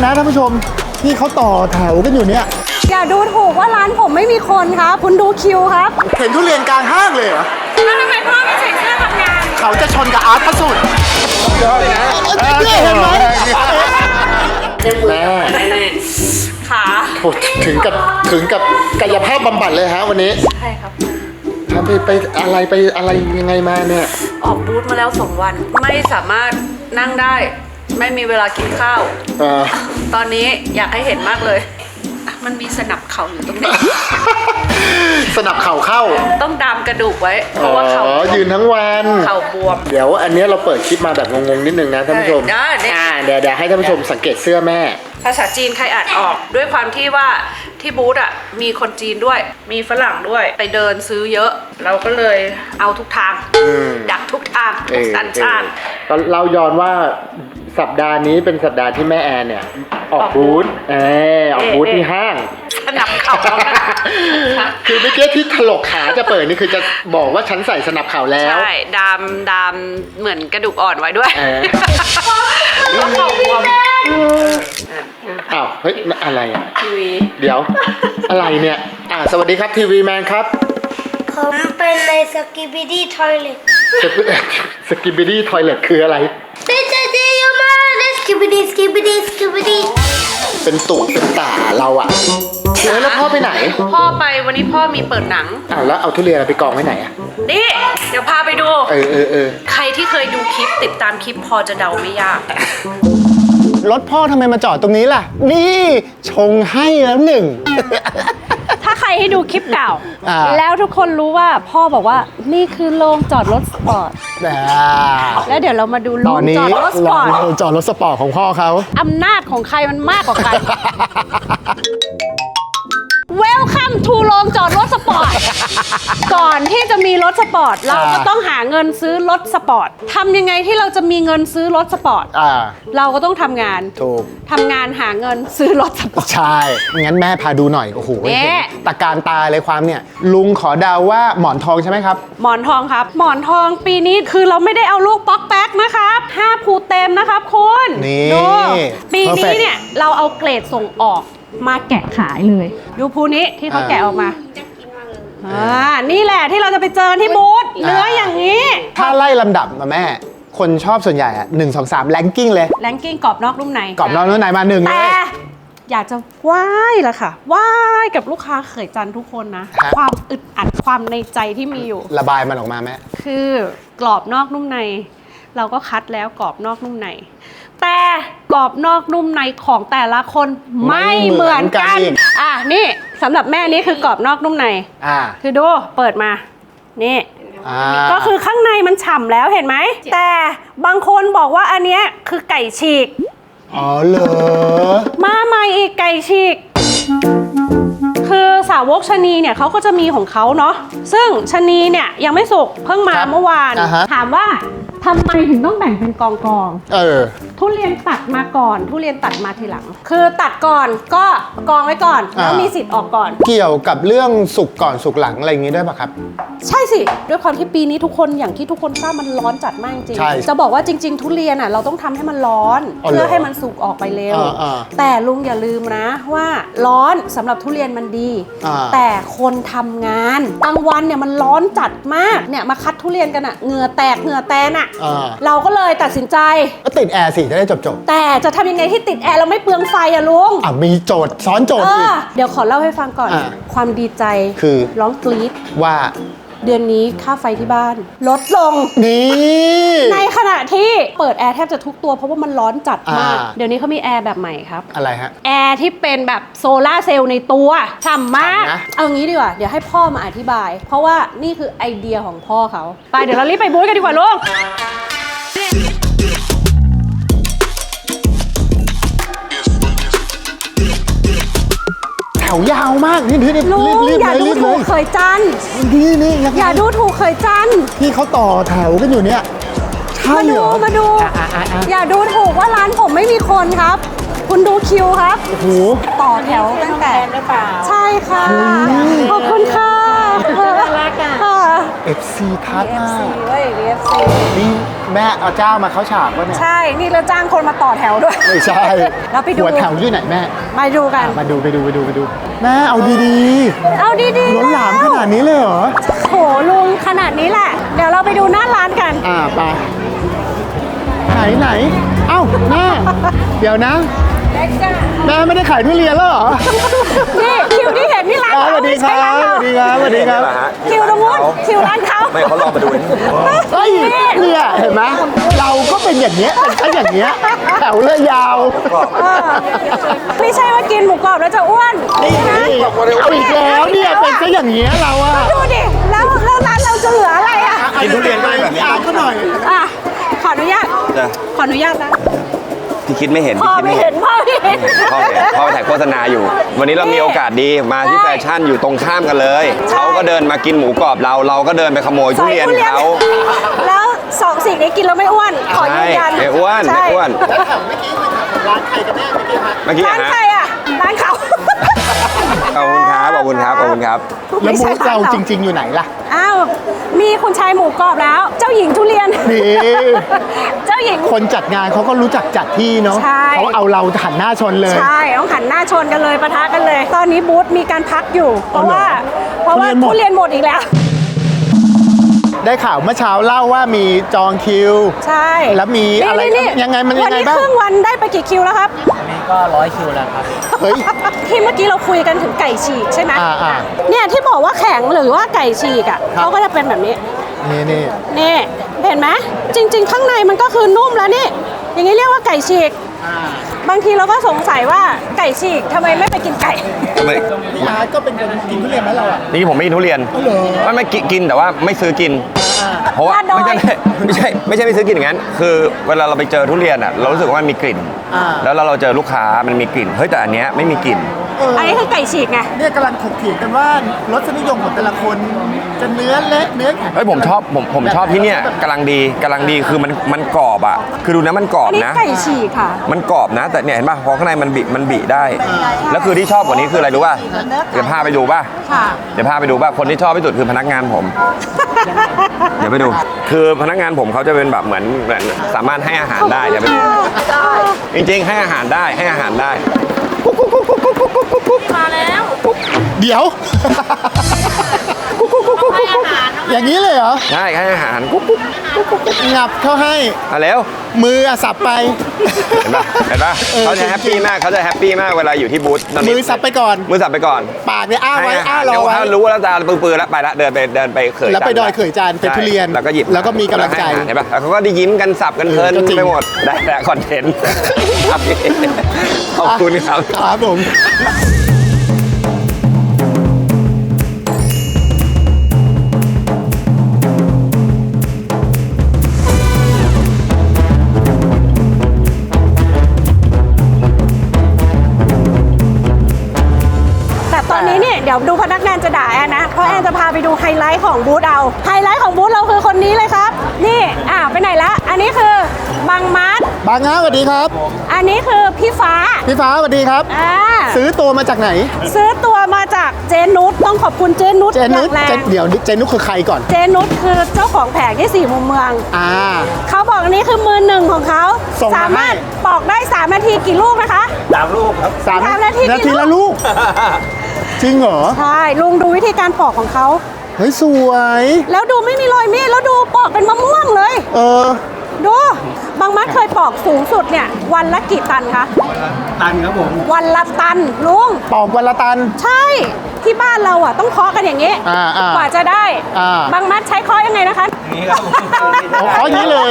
เนี่ยนะท่านผู้ชมที่เขาต่อแถวกันอยู่เนี่ย อย่าดูถูกว่าร้านผมไม่มีคนครับ คุณดูคิวครับ เห็นทุเรียนกลางห้างเลยเหรอแล้วทำไมพ่อไม่ใส่เสื้อทำงาน เขาจะชนกับอาร์ตพระสุดเนี่ยเห็นไหมแม่ขาโหถึงกับถึงกับกายภาพบำบัดเลยฮะวันนี้ ใช่ครับทำไปไปอะไรไปอะไรยังไงมาเนี่ย ออกบูธมาแล้วสองวัน ไม่สามารถนั่งได้ ไม่มีเวลากินข้าวเอ่อตอนนี้อยากให้เห็นมากเลยอะมันมีสนับเข่าอยู่ตรงนี้ สนับเข่าเข้าต้องดามกระดูกไว้ เพอ๋อราะว่าเข่าบวมยืนทั้งวัน เข่าบวม เดี๋ยวอันเนี้ยเราเปิดคลิปมาแบบงงๆนิดนึงนะท่านผู้ชมได้ได้ อ่าเดี๋ยวเดี๋ยวให้ท่านผู้ชมสังเกตเสื้อแม่ ภาษาจีนใครอ่านออก ด้วยความที่ว่าที่บูธอะมีคนจีนด้วย มีฝรั่งด้วย ไปเดินซื้อเยอะ เราก็เลยเอาทุกทาง อืม ดักทุกทางเออสัญชาติเออก็เราย้อนว่า สัปดาห์นี้เป็นสัปดาห์ที่แม่แอนเนี่ย ออกบูธเออออกบูธที่ห้างสนับเข่าแล้วกันคือเมื่อกี้ที่ถลกขาจะเปิดนี่คือจะบอกว่าฉันใส่สนับเข่าแล้ว ใช่ ดามดามเหมือนกระดูกอ่อนไว้ด้วยเออแล้วเข่าบวมอ้าวเฮ้ยอะไรอะทีวีเดี๋ยว อะไรเนี่ย อ่าสวัสดีครับทีวีแมนครับผมเป็นในสกิบิดี้ทอยเล็ตสกิบิดี้ทอยเลทคืออะไร เป็นจะดีอยู่มากเลยสกิบิดี้สกิบิดี้สกิบิดี้เป็นตูดเป็นตาเราอะเออแล้วพ่อไปไหน พ่อไปวันนี้พ่อมีเปิดหนังอ้าวแล้วเอาทุเรียนไปกองไว้ไหนอะนี่เดี๋ยวพาไปดู เออเออเออใครที่เคยดูคลิปติดตามคลิปพอจะเดาไม่ยาก รถพ่อทำไมมาจอดตรงนี้ล่ะ นี่ชงให้แล้วหนึ่งถ้าใค รให้ดูคลิปเก่า อ่า แล้วทุกคนรู้ว่าพ่อบอกว่านี่คือโรงจอดรถสปอร์ตแต่แล้วเดี๋ยวเรามาดูโรตองนนี้จอดรถสปอร์ต เราจอดรถสปอร์ตของพ่อเขา อำนาจของใครมันมากกว่าใคร Welcome to โรงจอดรถสปอร์ต ก่อนที่จะมีรถสปอร์ต เราก็อ่าต้องหาเงินซื้อรถสปอร์ตทำยังไงที่เราจะมีเงินซื้อรถสปอร์ต อ่า เราก็ต้องทำงานถูก ทำงานหาเงินซื้อรถสปอร์ต ใช่ งั้นแม่พาดูหน่อย โอ้โหแม่เห็นตะการตาเลยความเนี่ย ลุงขอเดาว่าหมอนทองใช่ไหมครับ หมอนทองครับ หมอนทองปีนี้คือเราไม่ได้เอาลูกป๊อกแป๊กนะครับ5ภูเต็มนะครับคุณนี่ดูปีนี้ Perfect เนี่ย เราเอาเกรดส่งออก มาแกะขายเลยดูภูนี้ที่เขาอ่าแกะออกมาอ่านี่แหละที่เราจะไปเจอที่บูธเนื้ออย่างนี้ ถ้าไล่ลำดับมาแม่ คนชอบส่วนใหญ่อะหนึ่งสองสามแรงกิ้งเลย แลงกิ้งกรอบนอกนุ่มในกรอบนอกนู้นไหนมาหนึ่งเลแต่ยอยากจะไหว้ละค่ะไหว้กับลูกค้าเขยจันทร์ทุกคนนะฮะความอึดอัดความในใจที่มีอยู่ ระบายมันออกมาแม่คือกรอบนอกนุ่มใน เราก็คัดแล้วกรอบนอกนุ่มใน แต่กรอบนอกนุ่มในของแต่ละคนไม่เหมือนกันไม่เหมือนกันอีกอะนี่สำหรับแม่นี่คือกรอบนอกนุ่มใน อ่า คือดูเปิดมา นี่อ่าก็คือข้างในมันฉ่ำแล้วเห็นไหม แต่บางคนบอกว่าอันเนี้ยคือไก่ฉีก อ๋อเหรอ มาใหม่อีกไก่ฉีก คือสาวกชะนีเนี่ยเขาก็จะมีของเขาเนาะ ซึ่งชะนีเนี่ยยังไม่สุกเพิ่งมาครับเมื่อวานอ่าฮะถามว่า ทำไมถึงต้องแบ่งเป็นกองกองเออๆทุเรียนตัดมาก่อน ทุเรียนตัดมาทีหลัง คือตัดก่อนก็กองไว้ก่อน แล้วอ่ามี มีสิทธิ์ออกก่อน เกี่ยวกับเรื่องสุกก่อนสุกหลังอะไรอย่างงี้ด้วยป่ะครับ ใช่สิ ด้วยความที่ปีนี้ทุกคนอย่างที่ทุกคนทราบมันร้อนจัดมากจริง ใช่จะบอกว่าจริง ๆ ทุเรียนอะเราต้องทำให้มันร้อน อ๋อเหรอเพื่อให้มันสุกออกไปเร็ว อ่าอ่าแต่ลุงอย่าลืมนะว่าร้อนสำหรับทุเรียนมันดี อ่า แต่คนทำงานกลางวันเนี่ยมันร้อนจัดมากเนี่ยมาคัดทุเรียนกันอะเหงื่อแตกเหงื่อแตนอะอ่าเราก็เลยตัดสินใจก็ติดแอร์สิจะได้จบจบแต่จะทำยังไงที่ติดแอร์เราไม่เปลืองไฟอะลุงๆอะมีโจทย์ซ้อนโจทเอย์อีก อเดี๋ยวขอเล่าให้ฟังก่อน อ่าความดีใจคือ ร้องกรี๊ดว่า เดือนนี้ค่าไฟที่บ้าน ลดลง นี่ ในขณะที่เปิดแอร์แทบจะทุกตัวเพราะว่ามันร้อนจัดมาก อ่า เดี๋ยวนี้เขามีแอร์แบบใหม่ครับ อะไรฮะ แอร์ที่เป็นแบบโซลาร์เซลล์ในตัวฉ่ำมาก ฉ่ำนะ เอางี้ดีกว่า เดี๋ยวให้พ่อมาอธิบาย เพราะว่านี่คือไอเดียของพ่อเขา ไปเดี๋ยวเรารีบไปบูธกันดีกว่าลูกแถวยาวมากนี่นี่นี่ลุรีงบรีบอย่าเลยดูรีบเลถูกยเขยจันทร์นี่นี่ยังไงอย่าดูถูกเขยจันทร์ที่เขาต่อแถวกันอยู่เนี่ยใช่มาเหดูรอมาดู อะอะอะอะอย่าดูถูกว่าร้านผมไม่มีคนครับ คุณดูคิวครับ โอ้โห ต่อแถวตั้งแต่ หรือเปล่า ใช่ค่ะขอบคุณค่ะน่ารักอะ FC ทัดมา VFC เว้ย VFC นี่แม่เอาเจ้ามาเข้าฉากวะเนี่ยใช่ นี่เราจ้างคนมาต่อแถวด้วย ไม่ใช่เราไปดู หัวแถวอยู่ไหนแม่มาดูกัน มาดูไปดูไปดูไปดูแม่เอาดีเอาดีๆๆล้นหลามขนาดนี้เลยเหรอโหลุงขนาดนี้แหละ เดี๋ยวเราไปดูหน้าร้านกัน อ่าไปไหนไหนเอ้าแม่เดี๋ยวนะ แม่ไม่ได้ขายทุเรียนแล้วเหรอนี่คิวที่เห็นนี่ร้านอ๋อสเขาวัสดีไม่คใช่รับร้านสเราวัสดีครับ สวัสดีครับ คิวตรงนู้นคิวร้านเขาไม่เขารอมาดูนี่เฮ้ยเนี่ยเห็นไหมเราก็เป็นอย่างเงี้ยเป็นแค่อย่างเงี้ยแถวเลยยาวเออไม่ใช่ว่ากินหมูกรอบแล้วจะอ้วนนี่นะนี่เอาอีกแล้วเนี่ยเป็นแค่อย่างเงี้ยเราอะดูดิแล้วแล้วร้านเราจะเหลืออะไรอะกินทุเรียนก็เป็นแบบนี้อ่านก็หน่อยอะขออนุญาตจ้ะขออนุญาตนะ ที่คิดไม่เห็นพ่อที่คิดไม่ไม่เห็เห็นนพ่อไม่เห็นพ่อเห็นพ่อไปถ่ายโฆษณาอยู่ วันนี้เรามีโอกาสดีมาที่ใช่แฟชั่นอยู่ตรงข้ามกันเลยใช่เขาก็เดินมากินหมูกรอบเรา เราก็เดินไปขโมยทุเรียนเขาแล้วสองสิ่งนี้กินแล้วไม่อ้วนขอยืใช่นยันไม่อ้วนใช่ไม่อ้วนแล้วแถวเมื่อกี้มันร้านใครกันแน่เมื่อกี้ฮะเมื่อกี้ร้านอะใครฮะอะร้านเขาขอบคุณครับ ขอบคุณครับขอบคุณครับ แล้วบูธเราไม่ใช่นจริง ๆ อยู่ไหนล่ะ อ้าว มีคุณชายหมูกรอบแล้ว เจ้าหญิงทุเรียน นี่ เจ้าหญิง คนจัดงานเขาก็รู้จักจัดที่เนาะใช่ เขาเอาเราหันหน้าชนเลย ใช่ ต้องหันหน้าชนกันเลยปะทะกันเลย ตอนนี้บูธมีการพักอยู่ เพราะว่า เพราะว่าทุทุเรีเรียยนนหหมมดดอีกแล้ว ได้ข่าวเมื่อเช้าเล่าว่ามีจองคิว ใช่แล้วมีอะไรนี่ๆยังไงมันยังไงวันนี้บ้างครึ่งวันได้ไปกี่คิวแล้วครับนี่ก็ร้อยคิวแล้วครับ เฮ้ย ที่เมื่อกี้เราคุยกันถึงไก่ฉีกใช่ไหมอ่าอ่า เนี่ยที่บอกว่าแข็งหรือว่าไก่ฉีกอะครับเขาก็จะเป็นแบบนี้ นี่นี่นี่เห็นไหมจริง ๆ ข้างในมันก็คือนุ่มแล้วนี่ อย่างนี้เรียกว่าไก่ฉีกอ่าบางทีเราก็สงสัยว่าไก่ฉีกทำไมไม่ไปกินไก่ไม่พี่อาร์ตก็เป็นคนกินทุเรียนไหมเราอะนี่ผมไม่กินทุเรียนอ๋อเหรอไม่ไม่กินกินแต่ว่าไม่ซื้อกิน เพราะว่าอะดอยไม่ใช่ไม่ใช่ไม่ใช่ไม่ซื้อกินอย่างนั้น คือเวลาเราไปเจอทุเรียนอะเรารู้สึกว่ามันมีกลิ่นอ่าแล้วเราเราเจอลูกค้ามันมีกลิ่นเฮ้ยแต่อันเนี้ยไม่มีกลิ่น เอออันนี้คือไก่ฉีกไง เนี่ยกำลังถกเถียงกันว่ารสนิยมของแต่ละคน จะเนื้อเละเนื้อแข็งเฮ้ยผมชอบผมผมชอบที่เนี่ยกำลังดีกำลังดีคือมันมันกรอบอะ คือดูนะมันกรออับนนี้นะ ไก่ฉีกค่ะ มันกรอบนะ แต่เนี่ยเห็นป่ะพอข้างในมันบิมันบิได้ แล้วคือที่ชอบกว่านี้คืออะไรรู้ป่ะเดี๋ยวพาไปดูป่ะค่ะ เดี๋ยวพาไปดูป่ะคนที่ชอบที่สุดคือพนักงานผม เดี๋ยวไปดู คือพนักงานผมเขาจะเป็นแบบเหมือนเหมือนสามารถให้อาหารได้เดี๋ยวไปดูจริงๆให้อาหารได้ให้อาหารได้ มาแล้วเดี๋ยวอย่างนี้เลยเหรอได้ให้อาหารกุ๊กกุ๊กงับเขาให้มาแล้วมืออะสับไปเห็นป่ะเห็นป่ะเออเขาจะแฮปปี้มากเขาจะแฮปปี้มากเวลาอยู่ที่บูธตอนนี้มือสับไปก่อน มือสับไปก่อนปากเนี่ยอ้าให้ไว้อาอ้าหารรอเดี๋ยวไว้ถ้ารู้ว่าแล้วตาปืนๆแล้วไปละเดินไปเดินไปเขยแล้วไปจานดอยเขยจานเป็นใช่ทุเรียนแล้วก็หยิบแล้วก็มีกำลังใจเห็นป่ะแล้วเขาก็ได้ยิ้มกันสับกันเพลินเออก็จริงไปหมดได้แต่คอนเทนต์ ครับพี่ขอบคุณครับ ครับผม แต่ตอนนี้เนี่ยเดี๋ยวดูพนักงานจะด่าแอนนะ เพราะแอนจะพาไปดูไฮไลท์ของบูธเอา ไฮไลท์ของบูธเราคือคนนี้เลยครับ นี่ อ่าไปไหนละ อันนี้คือบังมาร์ท บางงาสวัสดีครับ อันนี้คือพี่ฟ้า พี่ฟ้าสวัสดีครับ อ่า ซื้อตัวมาจากไหน ซื้อตัวมาจากเจนุชต้องขอบคุณเจนุชเจนุชอย่างแรเจงเดี๋ยวเจนุชคือใครก่อน เจนุชคือเจ้าของแผงที่สี่มุมเมือง อ่า เขาบอกอันนี้คือมือหนึ่งของเขาส่งมาสามารถให้ปอกได้ 3 นาทีกี่ลูกนะคะสามสามนาที นาทีละลูก จริงเหรอ ใช่ลุงดูวิธีการปอกของเขา เฮ้ย สวย แล้วดูไม่มีรอยมีดแล้วดูปอกเป็นมะม่วงเลย เออ ดู บางมัดเคยปอกสูงสุดเนี่ยวันละกี่ตันคะ ตันครับผม วันละตันลุง ปอกวันละตัน ใช่ที่บ้านเราอะต้องเคาะกันอย่างนี้อ่าอ่ากว่าจะได้ อ่า บางมัดใช้เคาะยังไงนะคะ นี่ครับผมเอาเขาอย่างนี้เลย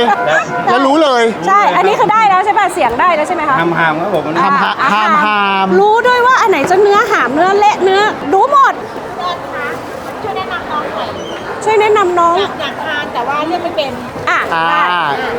แล้วรู้เลย ใช่ อันนี้คือได้แล้วใช่ป่ะ เสียงได้แล้วใช่ไหมคะหามหามครับผมหามหาอ่หามหาม รู้ด้วยว่าอันไหนจะเนื้อหามเนื้อเละเนื้อ รู้หมดช่วยแนะนำน้องหน่อยช่วยแนะนำน้อง อยากทานแต่ว่าเลือกไม่เป็น อะอ่า ได้เอ่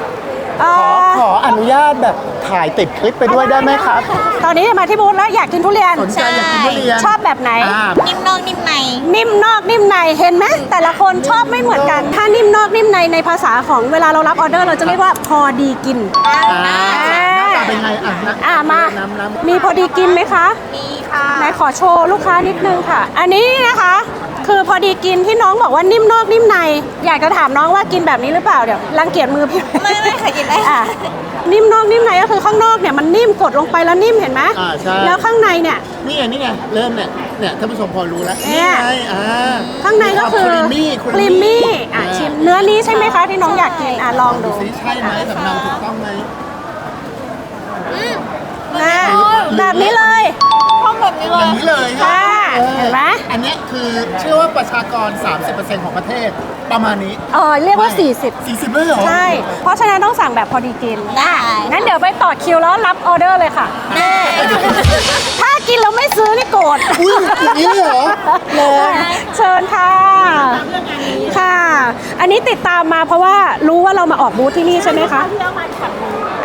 ขออขออนุญาตแบบถ่ายติดคลิปไปด้วยได้ไหมครับ ตอนนี้มาที่บูธแล้วอยากกินทุเรียน สนใจอยากกินทุเรียนชอบแบบไหน อ่านิ่มนอกนิ่มใน นิ่มนอกนิ่มในเห็นไหมแต่ละคนชอบไม่เหมือนกัน ถ้านิ่มนอกนิ่มในในภาษาของเวลาเรารับออเดอร์เราจะเรียกว่าพอดีกินอ่าหน้าตาเป็นไงอะนะอ่ามา น้ำน้ำมีพอดีกินไหมคะมีค่ะ ไหนขอโชว์ลูกค้านิดนึงค่ะ อันนี้นะคะ คือพอดีกินที่น้องบอกว่านิ่มนอกนิ่มใน อยากจะถามน้องว่ากินแบบนี้หรือเปล่าเดี๋ยวรังเกียจมือพี่ไม่ไม่ค่ะกินได้อะนิ่มนอกนิ่มในก็คือข้างนอกเนี่ยมันนิ่มกดลงไปแล้วนิ่มเห็นไหมอ่าใช่ แล้วข้างในเนี่ย นี่ไงนี่ไงเริ่มเนี่ยเนี่ยท่านผู้ชมพอรู้แล้วเนี่นี่ย ไงอ่าข้างในก็คือครีมมี่ครีมมี่อะชิมเนื้อนี้ใช่ไหมคะที่น้องอยากกินอะลองดูสิใช่ไหมสำเนาถูกต้องไหม นะแบบนี้เลยห้องแบบนี้เลอยย่างนี้เลยค่ะ ออเห็นไหม อันเนี้ยคือเชื่อว่าประชากร 30%ของประเทศประมาณนี้เออเรียกว่าไม่40 40เลยเหรอใช่ เพราะฉะนั้นต้องสั่งแบบพอดีกินได้ งั้นเดี๋ยวไปต่อคิวแล้วรับออเดอร์เลยค่ะ ถ้ากินแล้วไม่ซื้อนี่โกรธ อุ้ยอย่างนี้เลยเหรอเหรอ เชิญค่ะ ค่ะ อันนี้ติดตามมาเพราะว่ารู้ว่าเรามาออกบูธที่นี่ใช่ไหมคะ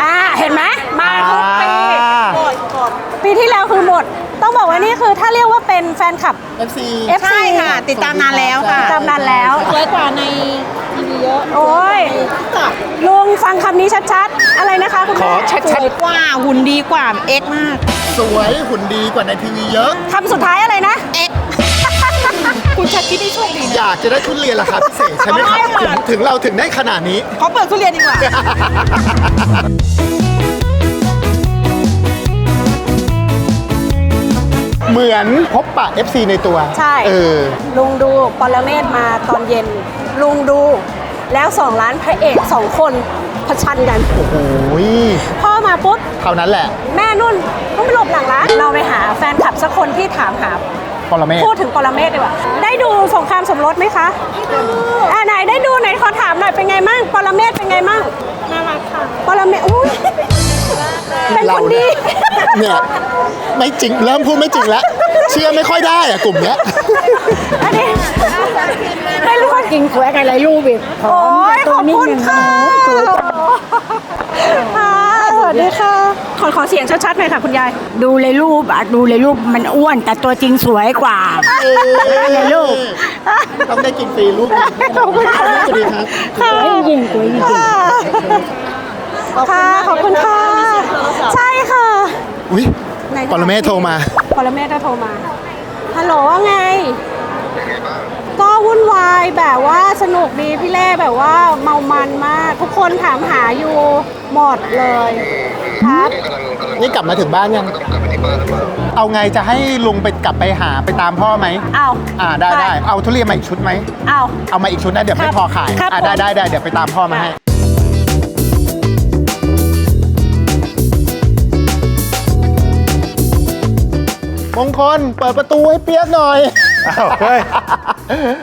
อ่าเห็นไหมมาทุกปีปีที่แล้วคือหมด ต้องบอกว่านี่คือถ้าเรียกว่าเป็นแฟนคลับ FC FC ใช่ค่ะ ติดตามนานแล้วค่ะติดตามนานแล้ว สวยกว่าในทีวีเยอะโอ้ยจับลุงฟังคำนี้ชัดๆ อะไรนะคะคุณขอแม่ชัด สวยกว่าหุ่นดีกว่าเอ็กมาก สวยหุ่นดีกว่าในทีวีเยอะ คำสุดท้ายอะไรนะ เอ็ก คุณชัดที่ได้โชคดีนะอยากจะได้ทุเรียนราคาพิเศษใช่ไหมครับเอาถึได้งค่ะถึงเราถึงได้ขนาดนี้เขาเปิดทุเรียนดีกว่า เหมือนพบปะ FC ในตัวใช่ เออ ลุงดูปรเมศมาตอนเย็น ลุงดูแล้วสองล้านพระเอกสองคนผชันกัน โอ้โหพ่อมาปุ๊บ เท่านั้นแหละ แม่นุ่นต้องไปหลบหลังร้านเราไปหาแฟนคลับสักคนที่ถามหา ปรเมศพูดถึงปรเมศดีกว่า ได้ดูสงครามสมรสไหมคะอ่าไหนได้ดูไหนขอถามหน่อยเป็นไงมั่งปรเมศเป็นไงมั่งน่ารักค่ะปรเมศอุ้ยเป็นคนดี เนี่ยไม่จริงเริ่มพูดไม่จริงแล้ว เชื่อไม่ค่อยได้อะกลุ่มเนี้ยอันนี้ไม่รู้ว่าจริงสวยกันหลายรูปอีกโอ้ยขอบคุณค่ะค่ะ สวัสดีค่ะ ขอขอเสียงชัดๆหน่อยค่ะคุณยาย ดูในรูปอะดูในรูปมันอ้วนแต่ตัวจริงสวยกว่าในรูปต้องได้กินฟรีลูกขอบคุณครับสวัสดีครับสวยจริงสวยจริงค่ะ ขอบคุณค่ะ ใช่ค่ะ อุ้ยไหนปรเมศโทรมาปรเมศก็โทรมา ฮัลโหลว่าไง ก็วุ่นวายแบบว่าสนุกดีพี่เล่แบบว่าเมามันมาก ทุกคนถามหาอยู่หมดเลยครับนี่กลับมาถึงบ้านยัง เอาไงจะให้ลุงไปกลับไปหาไปตามพ่อไหมเอาอ่าได้ไปได้เอาทุเรียนมาอีกชุดไหมเอาเอามาอีกชุดนะเดี๋ยวไม่ครับพอขายครับอ่าผมได้ได้ได้เดี๋ยวไปตามพ่อมาให้มงคลเปิดประตูให้เปียกหน่อยอ้าวเฮ้ย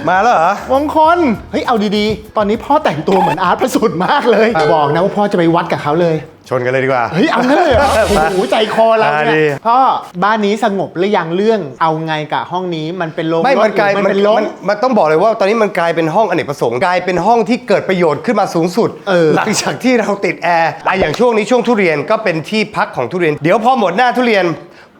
มาแล้วเหรอ มงคล เฮ้ย เอาดีๆ ตอนนี้พ่อแต่งตัวเหมือนอาร์ตพระสุดมากเลย บอกนะว่าพ่อจะไปวัดกับเขาเลย ชนกันเลยดีกว่า เฮ้ย เอางั้นเลยเหรอโอ้โหใจคอเราอ่าเนี่ดียพ่อบ้านนี้สงบหรือยังเรื่องเอาไงกับห้องนี้มันเป็นโรงไม่ รถมันกลายหรือมันเป็นรถมันมันต้องบอกเลยว่าตอนนี้มันกลายเป็นห้องอเนกประสงค์ กลายเป็นห้องที่เกิดประโยชน์ขึ้นมาสูงสุด เออ หลังจากที่เราติดแอร์อะอย่างช่วงนี้ช่วงทุเรียนก็เป็นที่พักของทุเรียน เดี๋ยวพอหมดหน้าทุเรียน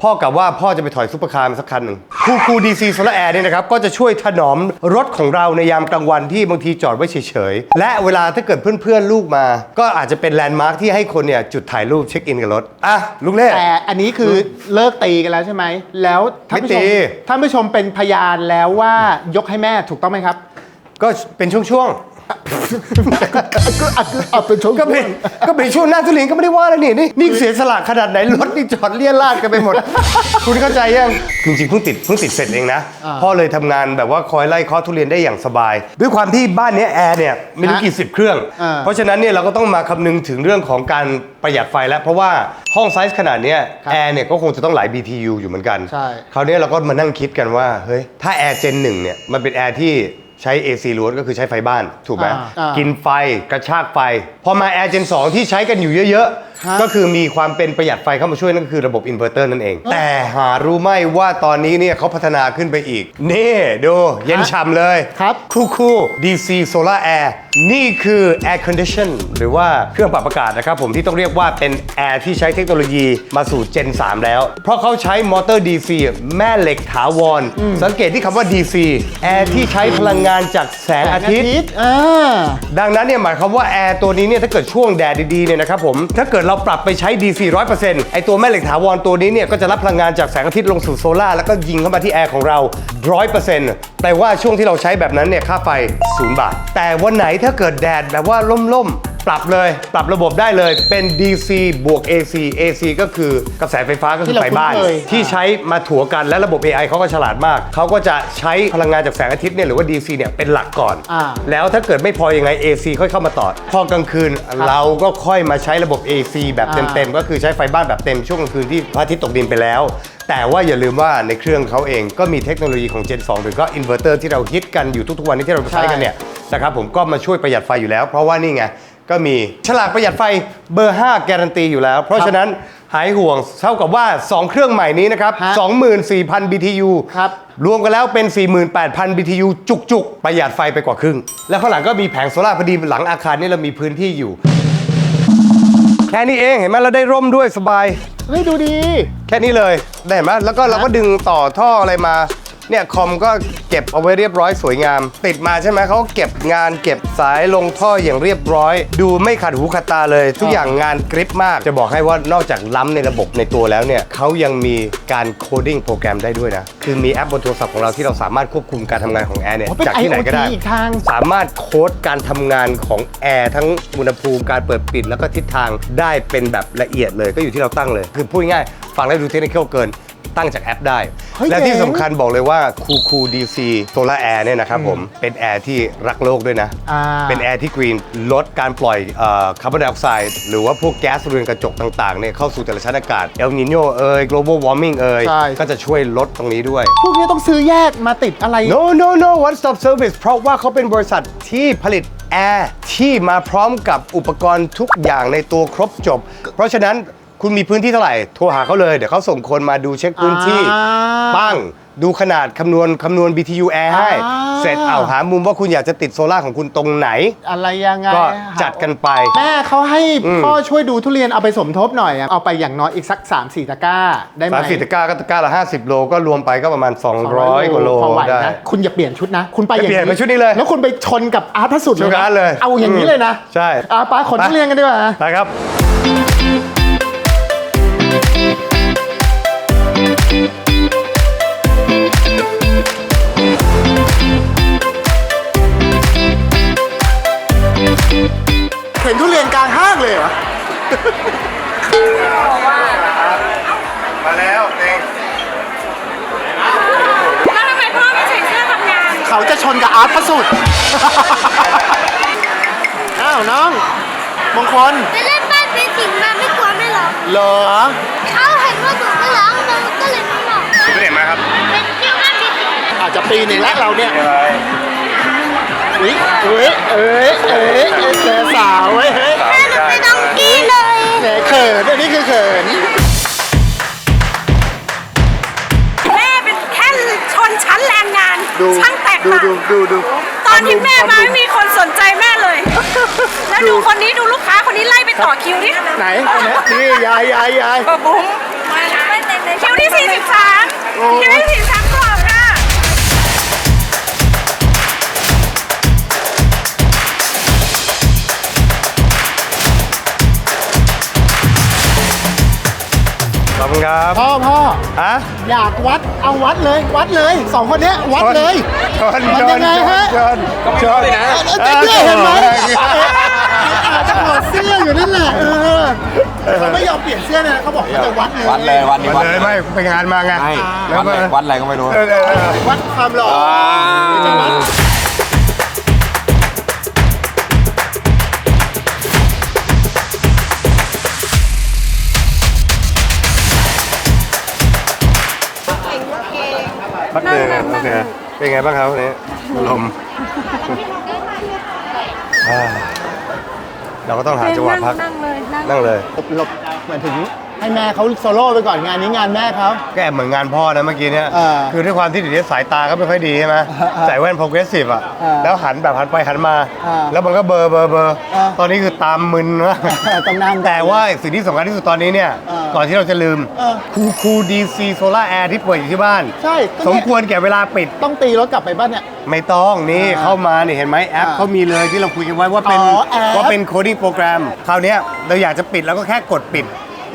พ่อกับว่าพ่อจะไปถอยซุปเปอร์คาร์มาสักคันหนึ่งคูคูดีซีโซลาร์แอร์เนี่ยนะครับก็จะช่วยถนอมรถของเราในยามกลางวันที่บางทีจอดไว้เฉยๆ และเวลาถ้าเกิดเพื่อนๆลูกมา ก็อาจจะเป็นแลนด์มาร์คที่ให้คนเนี่ยจุดถ่ายรูปเช็คอินกับรถอะลูกเล่ แต่อันนี้คือเลิกตีกันแล้วใช่ไหม แล้วท่านผู้ชไม่มตี ท่านผู้ชมเป็นพยานแล้วว่ายกให้แม่ถูกต้องไหมครับ ก็เป็นช่วงๆ เอาเป็นชมก็เป็นก็เป็นช่วงหน้าทุเรียนก็ไม่ได้ว่าแล้วนี่นี่นี่เสียสละขนาดไหนรถนี่จอดเลี่ยราดกันไปหมด คุณเข้าใจยังจริงๆเพิ่งติดเพิ่งติดเสร็จเองนะพ่อเลยทำงานแบบว่าคอยไล่เคอทุเรียนได้อย่างสบาย ด้วยความที่บ้านเนี้ยแอร์เนี่ยไม่รู้กี่สิบเครื่องเพราะฉะนั้นเนี่ยเราก็ต้องมาคำนึงถึงเรื่องของการประหยัดไฟแล้วเพราะว่าห้องไซส์ขนาดเนี้ยแอร์เนี่ยก็คงจะต้องหลาย BTU อยู่เหมือนกัน ใช่ คราวนี้เราก็มานั่งคิดกันว่าเฮ้ยถ้าแอร์เจนหนึ่งเนี่ยมันเป็นแอร์ที่ ใช้ AC ล้วนก็คือใช้ไฟบ้านถูกไหมอ่าอ่ากิกินไฟกระชากไฟ พอมา Air Gen 2 ที่ใช้กันอยู่เยอะฮะ ๆ ก็คือมีความเป็นประหยัดไฟเข้ามาช่วยนั่นก็คือระบบอินเวอร์เตอร์นั่นเอง แต่หารู้ไหมว่าตอนนี้เนี่ยเขาพัฒนาขึ้นไปอีก นี่ดูเย็นฉ่ำเลย ครับ คู่คู่ DC Solar Air นี่คือ Air Condition หรือว่าเครื่องปรับอากาศนะครับผมที่ต้องเรียกว่าเป็นแอร์ที่ใช้เทคโนโลยีมาสู่ Gen 3 แล้ว เพราะเขาใช้มอเตอร์ DC แม่เหล็กถาวร สังเกตที่คำว่า DC แอร์ที่ใช้พลังงงานจากแสงอาทิตย์ย์ อ่า ดังนั้นเนี่ยหมายความว่าแอร์ตัวนี้เนี่ยถ้าเกิดช่วงแดดดีๆเนี่ยนะครับผมถ้าเกิดเราปรับไปใช้ DC 100%ไอตัวแม่เหล็กถาวรตัวนี้เนี่ยก็จะรับพลังงานจากแสงอาทิตย์ลงสู่โซลาร์แล้วก็ยิงเข้ามาที่แอร์ของเรา 100%แปลว่าช่วงที่เราใช้แบบนั้นเนี่ยค่าไฟ 0 บาท แต่วันไหนถ้าเกิดแดดแบบว่าล่มๆ ปรับเลยปรับระบบได้เลยเป็น DC บวก AC AC ก็คือกระแสไฟฟ้าก็คือไฟบ้านที่เราคุ้นเคย ที่ใช้มาถัวกันและระบบ AI เขาก็ฉลาดมาก เขาก็จะใช้พลังงานจากแสงอาทิตย์เนี่ยหรือว่า DC เนี่ยเป็นหลักก่อน อ่า แล้วถ้าเกิดไม่พอยังไง AC ค่อยเข้ามาต่อ พอกลางคืนเราก็ค่อยมาใช้ระบบ AC แบบอ่า เต็มๆ ก็คือใช้ไฟบ้านแบบเต็มช่วงกลางคืนที่พระอาทิตย์ตกดินไปแล้ว แต่ว่าอย่าลืมว่าในเครื่องเขาเองก็มีเทคโนโลยีของ Gen 2 หรือก็อินเวอร์เตอร์ที่เราฮิตกันอยู่ทุกๆวันนี้ที่เราใช้กันเนี่ยนะครับผมก็มาช่วยประหยัดไฟอยู่แล้ว เพราะว่านี่ไง ก็มีฉลากประหยัดไฟเบอร์ 5 การันตีอยู่แล้ว เพราะฉะนั้นหายห่วงเท่ากับว่า 2 เครื่องใหม่นี้นะครับ ฮะ24,000 BTU ครับ รวมกันแล้วเป็น 48,000 BTU จุกๆ ประหยัดไฟไปกว่าครึ่ง แล้วข้างหลังก็มีแผงโซลาร์พอดีหลังอาคารนี่เรามีพื้นที่อยู่ แค่นี้เองเห็นไหมเราได้ร่มด้วยสบาย เฮ้ยดูดี แค่นี้เลยได้เห็นไหมแล้วก็เราก็ดึงต่อท่ออะไรมา เนี่ยคอมก็เก็บเอาไว้เรียบร้อยสวยงาม ติดมาใช่ไหมเขาก็เก็บงานเก็บสายลงท่ออย่างเรียบร้อย ดูไม่ขัดหูขัดตาเลย ทุกอย่างงานกริปมาก จะบอกให้ว่านอกจากล้ำในระบบในตัวแล้วเนี่ยเขายังมีการโคดิ้งโปรแกรมได้ด้วยนะคือมีแอปบนโทรศัพท์ของเราที่เราสามารถควบคุมการทำงานของแอร์เนี่ยอ๋อเป็นจากที่ไหนก็ได้ IoT อีกทางสามารถโค้ดการทำงานของแอร์ทั้งอุณหภูมิการเปิดปิดแล้วก็ทิศทางได้เป็นแบบละเอียดเลยก็อยู่ที่เราตั้งเลย คือพูดง่ายๆฟังแล้วดูเทคนิคเกิน ตั้งจากแอปได้ เฮ้ยและที่เจ๋งสำคัญบอกเลยว่าคูคูดีซีโซลาร์แอร์เนี่ยนะครับผม เป็นแอร์ที่รักโลกด้วยนะ อ่า เป็นแอร์ที่กรีนลดการปล่อยคาร์บอนไดออกไซด์หรือว่าพวกแก๊สเรือนกระจกต่างๆเนี่ยเข้าสู่แต่ละชั้นอากาศเอลนิโยเอ่ย global warming เอ่ย ใช่ ก็จะช่วยลดตรงนี้ด้วย พวกนี้ต้องซื้อแยกมาติดอะไร no no no one stop service เพราะว่าเขาเป็นบริษัทที่ผลิตแอร์ที่มาพร้อมกับอุปกรณ์ทุกอย่างในตัวครบจบ เพราะฉะนั้น คุณมีพื้นที่เท่าไหร่ โทรหาเขาเลย เดี๋ยวเขาส่งคนมาดูเช็คพื้นที่ อ่าปั้ง ดูขนาดคำนวณคำนวณ BTU air ให้ อ่า เสร็จเอาหามุมว่าคุณอยากจะติดโซล่าร์ของคุณตรงไหน อะไรยังไงก็จัดกันไป แม่เขาให้อืมพ่อช่วยดูทุเรียนเอาไปสมทบหน่อยอะเอาไปอย่างน้อยอีกสัก 3 4 ตะกร้า ได้ไหมสามสิบตะกร้าก็ตะกร้าละ50โลก็รวมไปก็ประมาณ 200กว่าโลพอไหวได้ นะ คุณอย่าเปลี่ยนชุดนะ คุณไปอย่างเปลี่ยนไปชุดนี้เลยแล้วคุณไปชนกับอาร์ตพระสุดชนกับอาร์ตเลยเอาอย่างนี้เลยนะใช่อะไปขนทุเรียนกันดีกว่า ไปครับเจะชนกับอาร์ตพระสุด อ้าวน้อง มงคล ไปเล่นบ้านเป็นสิงมาไม่กลัวไม่หรอเหรอ เขาเห็นว่าหนูไม่ร้องมันก็เลยไม่บอกไปไหนมาครับเป็นเที่ยวบ้านเป็นสิงอาจจะปีหนึ่งแล้วเราเนี่ยเฮ้ยเอ้ยเอ้ยเอ้ยเอ้ยเจอสาวเว้ยเฮ้ยแม่หนูไปดองกี้เลยแหมเขินอันนี้คือเขิน แม่เป็นแค่ชนชั้นแรงงานดู ช่างแตก ดูต่างดูดูดูตอนที่แม่มาทำไม่มีคนสนใจแม่เลย แล้วดูคนนี้ดูลูกค้าคนนี้ไล่ไปต่อคิวดิไหนนี่ยายยายยายบะบุ้มคิวที่ 43โอ้คิวที่43กรอบค่ะขอบคุณครับพ่อพ่อ ฮะอยากวัดเอาวัดเลย วัดเลยสองคนเนี้ยวัดเลยชนมันชยันงไงฮะชนชนเออเออเนี่ยเห็นไหมอาจจะถอดเสื้ออยู่นั่นแหละเออเขาไม่ยอมเปลี่ยนเสื้อนะเขาบอกเขาจะวัดเลยวัดเลยวัดนี่มาวัดเลยไม่ไปงานมาไงใช่แล้ววัดก็เลยวัดอะไรก็ไม่รู้เออเออเออวัดความหล่อจะวัด พักหนึ่งโอเคเป็นไงบ้างครับวันนี้ลมอ่าเราก็ต้องหาจังหวะพักนั่งเลยนั่งเลย หลบหลบเหมือนถึง ให้แม่เขาโซโล่ไปก่อนงานนี้งานแม่เขาก็แอบเหมือนงานพ่อนะเมื่อกี้เนี่ยเออคือด้วยความที่เดี๋ยวนี้สายตาก็ไม่ค่อยดีใช่ไหมเออเออใส่แว่นโปรเกรสซีฟอะเออแล้วหันแบบหันไปหันมา เออแล้วมันก็เบลอเบลอเบลอเออ ตอนนี้คือตามมึนมากเออต้องนั่งแต่ว่าสิ่งที่สำคัญที่สุดตอนนี้เนี่ย เออก่อนที่เราจะลืมเออ คูคูดีซีโซล่าแอร์ที่เปิดอยู่ที่บ้าน ใช่ก็สมเนี่ยควรแก่เวลาปิด ต้องตีรถกลับไปบ้านเนี่ย ไม่ต้องนี่อ่าเข้ามานี่เห็นไหมแอปอ่าเขามีเลยที่เราคุยกันไว้ว่าเป็นอ๋อแอป ว่าเป็นโคดิ้งโปรแกรมคราวเนี้ยเราอยากจะปิดแล้วก็แค่กดปิด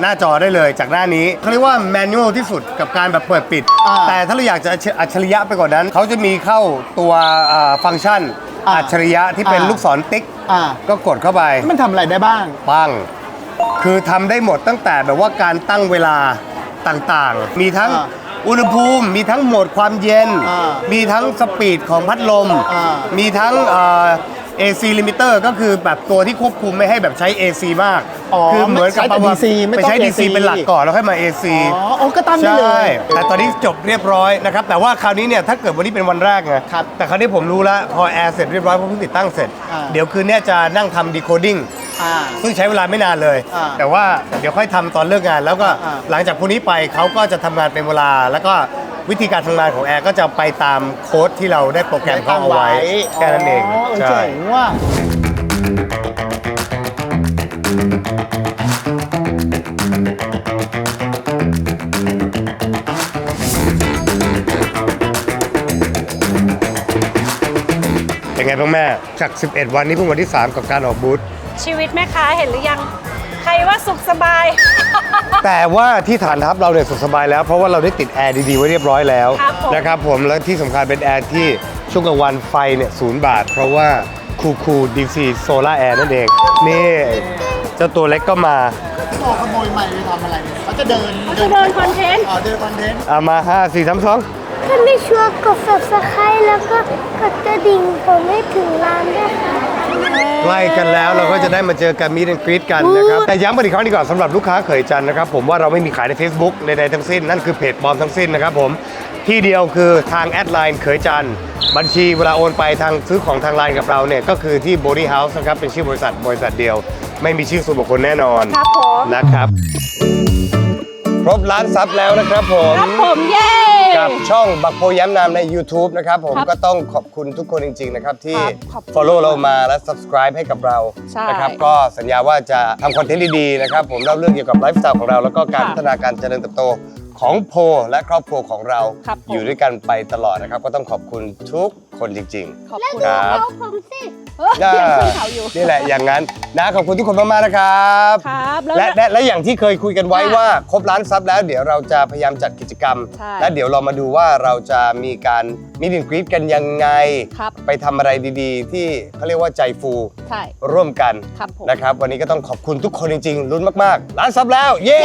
หน้าจอได้เลยจากหน้านี้เขาเรียกว่าแมนนวลที่สุดกับการแบบเปิดปิด อ่าแต่ถ้าเราอยากจะอัจฉริยะไปกว่านั้น เขาจะมีเข้าตัวอ่าฟังก์ชันอ่าอัจฉริยะที่เป็นอ่า ลูกศรติ๊ก อ่าก็กดเข้าไป มันทำอะไรได้บ้าง ปัง คือทำได้หมดตั้งแต่แบบว่าการตั้งเวลาต่างๆ มีทั้งอ่าอุณหภูมิ มีทั้งโหมดความเย็น อ่ามีทั้งสปีดของพัดลม อ่ามีทั้งเอ่อ AC limiter ก็คือแบบตัวที่ควบคุมไม่ให้แบบใช้ AC มาก อ๋อคืเหมือนกับใช้แต่ประมาณ DC ไม่ไปต้องใช้ DC AC เป็นหลักก่อนแล้วค่อยมา AC อ๋อโอ้ก็ตั้งได้ใช่เลยแต่ตอนนี้จบเรียบร้อยนะครับ แต่ว่าคราวนี้เนี่ยถ้าเกิดวันนี้เป็นวันแรกไงครับแต่คราวนี้ผมรู้แล้วพอแอร์เสร็จเรียบร้อยผมเพิ่งติดตั้งเสร็จ อ่า เดี๋ยวคืนเนี้จะนั่งทำ decoding อ่า ซึ่งใช้เวลาไม่นานเลย อ่าแต่ว่าเดี๋ยวค่อยทำตอนเลิกงาน แล้วก็อ่าหลังจากพรุ่งนี้ไปเขาก็จะทำงานเป็นเวลา แล้วก็ วิธีการทำงานของแอร์ก็จะไปตามโค้ดที่เราได้โปรแกรมเขาเอาไว้แค่นั้นเองอ๋อใช่ เจ๋งว่ะ เป็นไงบ้างแม่ จาก 11 วันนี้เพิ่งวันที่ 3 กับการออกบูธชีวิตแม่ค้าเห็นหรือยัง ใครว่าสุขสบาย แต่ว่าที่ฐานทัพเราเนี่ยสุขสบายแล้ว เพราะว่าเราได้ติดแอร์ดีๆ ไว้เรียบร้อยแล้วครับผม นะครับผมแล้วที่สำคัญเป็นแอร์ที่ช่วงกลางวันไฟเนี่ยศูนย์บาท เพราะว่าคูคูดีซีโซล่าแอร์นั่นเอง นี่เจ้าตัวเล็กก็มาต่อขโมยใหม่ไปทำอะไรเนี่ยเขาจะเดินเขาจะเดินคอนเทนต์ อ๋อเดินคอนเทนต์เอามา 5 4 3 2 ถ้าไม่ชัวร์กด subscribe แล้วก็กดกระดิ่งผมให้ถึงล้านด้วยค่ะ ใกล้กันแล้วเราก็จะได้มาเจอกันมีดแอนกรีดกันนะครับ แต่ย้ำกันอีกครั้งดีกว่าสำหรับลูกค้าเขยจันทร์นะครับ ผมว่าเราไม่มีขายใน Facebook ใดๆทั้งสิ้น นั่นคือเพจปลอมทั้งสิ้นนะครับผมที่เดียวคือทางแอดไลน์เขยจันทร์บัญชีเวลาโอนไปทางซื้อของทางไลน์กับเราเนี่ยก็คือที่ Body House นะครับเป็นชื่อบริษัทบริษัทเดียว ไม่มีชื่อส่วนบุคคลแน่นอนครับผมนะครับ ครบล้านซับแล้วนะครับผม ครับผมเย้ กับช่องบักโพย้ำนามใน YouTube นะครับผมครับก็ต้องขอบคุณทุกคนจริง ๆ นะครับ ที่ ครับขอบคุณ follow เรามาและ subscribe ให้กับเราใช่นะครับก็สัญญาว่าจะทำคอนเทนต์ดีๆนะครับผมเล่าเรื่องเกี่ยวกับไลฟ์สไตล์ของเรา แล้วก็การค่ะพัฒนาการเจริญเติบโตของโพและครอบครัวของเรา ครับผม อยู่ด้วยกันไปตลอดนะครับ ก็ต้องขอบคุณทุก คนจริง ขอบคุณครับ เอาผมสิเฮ้ยๆได้ยังขึ้นเขาอยู่นี่แหละอย่างนั้นนะขอบคุณทุกคนมากๆนะครับ ครับแล้ว และและและอย่างที่เคยคุยกันไว้ค่ะว่าครบล้านซับแล้วเดี๋ยวเราจะพยายามจัดกิจกรรม ใช่ และเดี๋ยวเรามาดูว่าเราจะมีการมิดินกรีดกันยังไง ครับไปทำอะไรดีๆ ที่เขาเรียกว่าใจฟูใช่ร่วมกันครับผม นะครับ วันนี้ก็ต้องขอบคุณทุกคนจริงๆลุ้นมากๆล้านซับแล้ว เย้